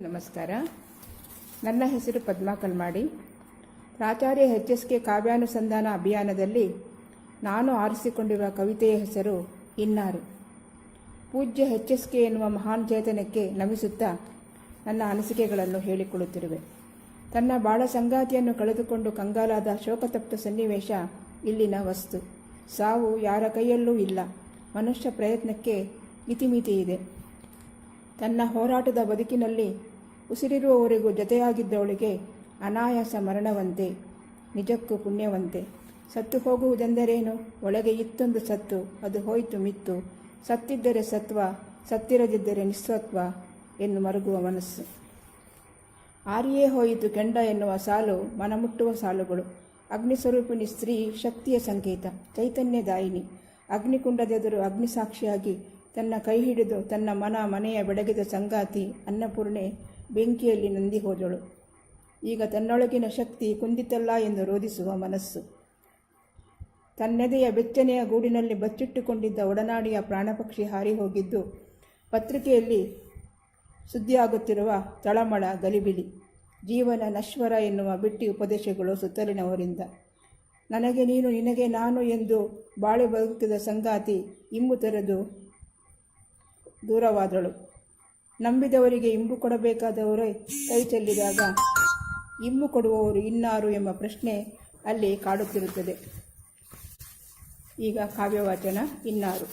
ನಮಸ್ಕಾರ. ನನ್ನ ಹೆಸರು ಪದ್ಮಾ ಕಲ್ಮಾಡಿ. ಪ್ರಾಚಾರ್ಯ ಎಚ್ ಎಸ್ ಕೆ ಕಾವ್ಯಾನುಸಂಧಾನ ಅಭಿಯಾನದಲ್ಲಿ ನಾನು ಆರಿಸಿಕೊಂಡಿರುವ ಕವಿತೆಯ ಹೆಸರು ಇನ್ನಾರು. ಪೂಜ್ಯ ಎಚ್ ಎಸ್ ಕೆ ಎನ್ನುವ ಮಹಾನ್ ಚೇತನಕ್ಕೆ ನಮಿಸುತ್ತಾ ನನ್ನ ಅನಿಸಿಕೆಗಳನ್ನು ಹೇಳಿಕೊಳ್ಳುತ್ತಿರುವೆ. ತನ್ನ ಬಾಳ ಸಂಗಾತಿಯನ್ನು ಕಳೆದುಕೊಂಡು ಕಂಗಾಲಾದ ಶೋಕತಪ್ತ ಸನ್ನಿವೇಶ ಇಲ್ಲಿನ ವಸ್ತು. ಸಾವು ಯಾರ ಕೈಯಲ್ಲೂ ಇಲ್ಲ. ಮನುಷ್ಯ ಪ್ರಯತ್ನಕ್ಕೆ ಇತಿಮಿತಿ ಇದೆ. ತನ್ನ ಹೋರಾಟದ ಬದುಕಿನಲ್ಲಿ ಉಸಿರಿರುವವರೆಗೂ ಜೊತೆಯಾಗಿದ್ದವಳಿಗೆ ಅನಾಯಾಸ ಮರಣವಂತೆ, ನಿಜಕ್ಕೂ ಪುಣ್ಯವಂತೆ. ಸತ್ತು ಹೋಗುವುದೆಂದರೇನು? ಒಳಗೆ ಇತ್ತೊಂದು ಸತ್ತು, ಅದು ಹೋಯಿತು ಮಿತ್ತು. ಸತ್ತಿದ್ದರೆ ಸತ್ವ, ಸತ್ತಿರದಿದ್ದರೆ ನಿಸ್ಸತ್ವ ಎಂದು ಮರುಗುವ ಮನಸ್ಸು. ಆರಿಯೇ ಹೋಯಿತು ಕೆಂಡ ಎನ್ನುವ ಸಾಲು, ಮನಮುಟ್ಟುವ ಸಾಲುಗಳು. ಅಗ್ನಿಸ್ವರೂಪಿಣಿ ಸ್ತ್ರೀ ಶಕ್ತಿಯ ಸಂಕೇತ, ಚೈತನ್ಯದಾಯಿನಿ. ಅಗ್ನಿಕುಂಡದೆದುರು ಅಗ್ನಿಸಾಕ್ಷಿಯಾಗಿ ತನ್ನ ಕೈ ಹಿಡಿದು ತನ್ನ ಮನ ಮನೆಯ ಬೆಳಗಿದ ಸಂಗಾತಿ ಅನ್ನಪೂರ್ಣೆ ಬೆಂಕಿಯಲ್ಲಿ ನಂದಿ ಹೋದಳು. ಈಗ ತನ್ನೊಳಗಿನ ಶಕ್ತಿ ಕುಂದಿತಲ್ಲ ಎಂದು ರೋಧಿಸುವ ಮನಸ್ಸು. ತನ್ನೆದೆಯ ಬೆಚ್ಚನೆಯ ಗೂಡಿನಲ್ಲಿ ಬಚ್ಚಿಟ್ಟುಕೊಂಡಿದ್ದ ಒಡನಾಡಿಯ ಪ್ರಾಣಪಕ್ಷಿ ಹಾರಿ ಹೋಗಿದ್ದು, ಪತ್ರಿಕೆಯಲ್ಲಿ ಸುದ್ದಿಯಾಗುತ್ತಿರುವ ತಳಮಳ ಗಲಿಬಿಲಿ. ಜೀವನ ನಶ್ವರ ಎನ್ನುವ ಬಿಟ್ಟಿ ಉಪದೇಶಗಳು ಸುತ್ತಲಿನವರಿಂದ. ನನಗೆ ನೀನು ನಿನಗೆ ನಾನು ಎಂದು ಬಾಳೆ ಬದುಕಿದ ಸಂಗಾತಿ ಇಂಬು ತೆರೆದು ದೂರವಾದಳು. ನಂಬಿದವರಿಗೆ ಇಂಬು ಕೊಡಬೇಕಾದವರೇ ಕೈ ಚೆಲ್ಲಿದಾಗ ಇಂಬು ಕೊಡುವವರು ಇನ್ನಾರು ಎಂಬ ಪ್ರಶ್ನೆ ಅಲ್ಲಿ ಕಾಡುತ್ತಿರುತ್ತದೆ. ಈಗ ಕಾವ್ಯವಾಚನ ಇನ್ನಾರು.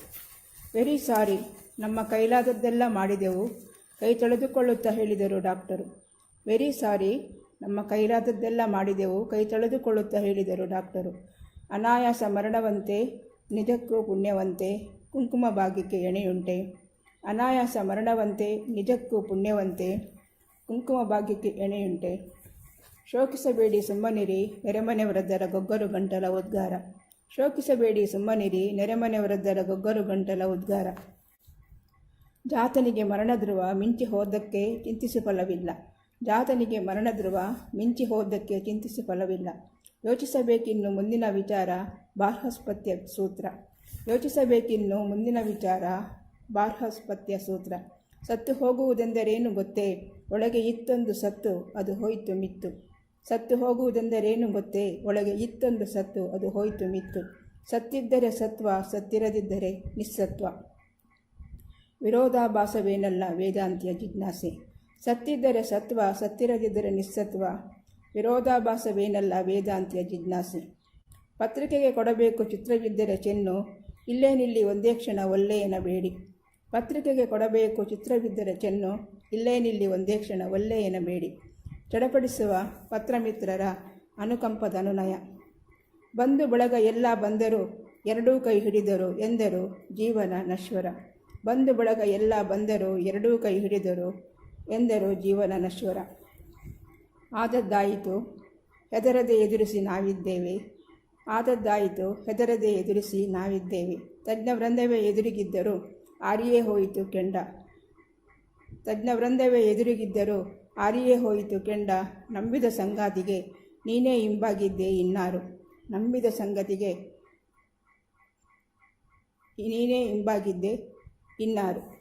ವೆರಿ ಸಾರಿ, ನಮ್ಮ ಕೈಲಾದದ್ದೆಲ್ಲ ಮಾಡಿದೆವು. ಕೈ ತೊಳೆದುಕೊಳ್ಳುತ್ತಾ ಹೇಳಿದರು ಡಾಕ್ಟರು. ವೆರಿ ಸಾರಿ, ನಮ್ಮ ಕೈಲಾದದ್ದೆಲ್ಲ ಮಾಡಿದೆವು. ಕೈ ತೊಳೆದುಕೊಳ್ಳುತ್ತಾ ಹೇಳಿದರು ಡಾಕ್ಟರು. ಅನಾಯಾಸ ಮರಣವಂತೆ, ನಿಜಕ್ಕೂ ಪುಣ್ಯವಂತೆ ಕುಂಕುಮ ಭಾಗ್ಯಕ್ಕೆ ಎಣೆಯುಂಟೆ. ಅನಾಯಾಸ ಮರಣವಂತೆ, ನಿಜಕ್ಕೂ ಪುಣ್ಯವಂತೆ, ಕುಂಕುಮ ಭಾಗ್ಯಕ್ಕೆ ಎಣೆಯುಂಟೆ. ಶೋಕಿಸಬೇಡಿ ಸುಮ್ಮನಿರಿ, ನೆರೆಮನೆ ವೃದ್ಧರ ಗೊಗ್ಗರು ಗಂಟಲ ಉದ್ಗಾರ. ಶೋಕಿಸಬೇಡಿ ಸುಮ್ಮನಿರಿ, ನೆರೆಮನೆ ವೃದ್ಧರ ಗೊಗ್ಗರು ಗಂಟಲ ಉದ್ಗಾರ. ಜಾತನಿಗೆ ಮರಣ ಧ್ರುವ ಮಿಂಚಿ ಹೋದಕ್ಕೆ ಚಿಂತಿಸಿ ಫಲವಿಲ್ಲ. ಜಾತನಿಗೆ ಮರಣ ಧ್ರುವ ಮಿಂಚಿ ಹೋದಕ್ಕೆ ಚಿಂತಿಸಿ ಫಲವಿಲ್ಲ. ಯೋಚಿಸಬೇಕಿನ್ನು ಮುಂದಿನ ವಿಚಾರ ಬಾರ್ಹಸ್ಪತ್ಯ ಸೂತ್ರ. ಯೋಚಿಸಬೇಕಿನ್ನು ಮುಂದಿನ ವಿಚಾರ ಬಾರ್ಹಸ್ಪತ್ಯ ಸೂತ್ರ. ಸತ್ತು ಹೋಗುವುದೆಂದರೇನು ಗೊತ್ತೇ? ಒಳಗೆ ಇತ್ತೊಂದು ಸತ್ತು, ಅದು ಹೋಯಿತು ಮಿತ್ತು. ಸತ್ತು ಹೋಗುವುದೆಂದರೇನು ಗೊತ್ತೇ? ಒಳಗೆ ಇತ್ತೊಂದು ಸತ್ತು, ಅದು ಹೋಯಿತು ಮಿತ್ತು. ಸತ್ತಿದ್ದರೆ ಸತ್ವ, ಸತ್ತಿರದಿದ್ದರೆ ನಿಸ್ಸತ್ವ. ವಿರೋಧಾಭಾಸವೇನಲ್ಲ ವೇದಾಂತಿಯ ಜಿಜ್ಞಾಸೆ. ಸತ್ತಿದ್ದರೆ ಸತ್ವ, ಸತ್ತಿರದಿದ್ದರೆ ನಿಸ್ಸತ್ವ. ವಿರೋಧಾಭಾಸವೇನಲ್ಲ ವೇದಾಂತಿಯ ಜಿಜ್ಞಾಸೆ. ಪತ್ರಿಕೆಗೆ ಕೊಡಬೇಕು ಚಿತ್ರವಿದ್ದರೆ ಚೆನ್ನು. ಇಲ್ಲೇ ನಿಲ್ಲಿ ಒಂದೇ ಕ್ಷಣ ಒಲ್ಲೆಯನ ಎನ್ನಬೇಡಿ ಪತ್ರಿಕೆಗೆ ಕೊಡಬೇಕು ಚಿತ್ರವಿದ್ದರೆ ಚೆನ್ನು ಇಲ್ಲೇನಿಲ್ಲಿ ಒಂದೇ ಕ್ಷಣ ಒಲ್ಲೆ ಬೇಡಿ. ಚಡಪಡಿಸುವ ಪತ್ರಮಿತ್ರರ ಅನುಕಂಪದ ಅನುನಯ. ಬಂಧು ಬಳಗ ಎಲ್ಲ ಬಂದರು, ಎರಡೂ ಕೈ ಹಿಡಿದರು ಎಂದರು ಜೀವನ ನಶ್ವರ. ಬಂಧು ಬಳಗ ಎಲ್ಲ ಬಂದರು, ಎರಡೂ ಕೈ ಹಿಡಿದರು ಎಂದರು ಜೀವನ ನಶ್ವರ. ಆದದ್ದಾಯಿತು, ಹೆದರದೆ ಎದುರಿಸಿ ನಾವಿದ್ದೇವೆ. ಆದದ್ದಾಯಿತು, ಹೆದರದೆ ಎದುರಿಸಿ ನಾವಿದ್ದೇವೆ. ತಜ್ಞ ವೃಂದವೇ ಎದುರಿಗಿದ್ದರು ಆರಿಯೇ ಹೋಯಿತು ಕೆಂಡ. ತಜ್ಞ ವೃಂದವೇ ಎದುರಿಗಿದ್ದರು ಆರಿಯೇ ಹೋಯಿತು ಕೆಂಡ. ನಂಬಿದ ಸಂಗಾತಿಗೆ ನೀನೇ ಇಂಬಾಗಿದ್ದೆ ಇನ್ನಾರು. ನಂಬಿದ ಸಂಗತಿಗೆ ನೀನೇ ಇಂಬಾಗಿದ್ದೆ ಇನ್ನಾರು.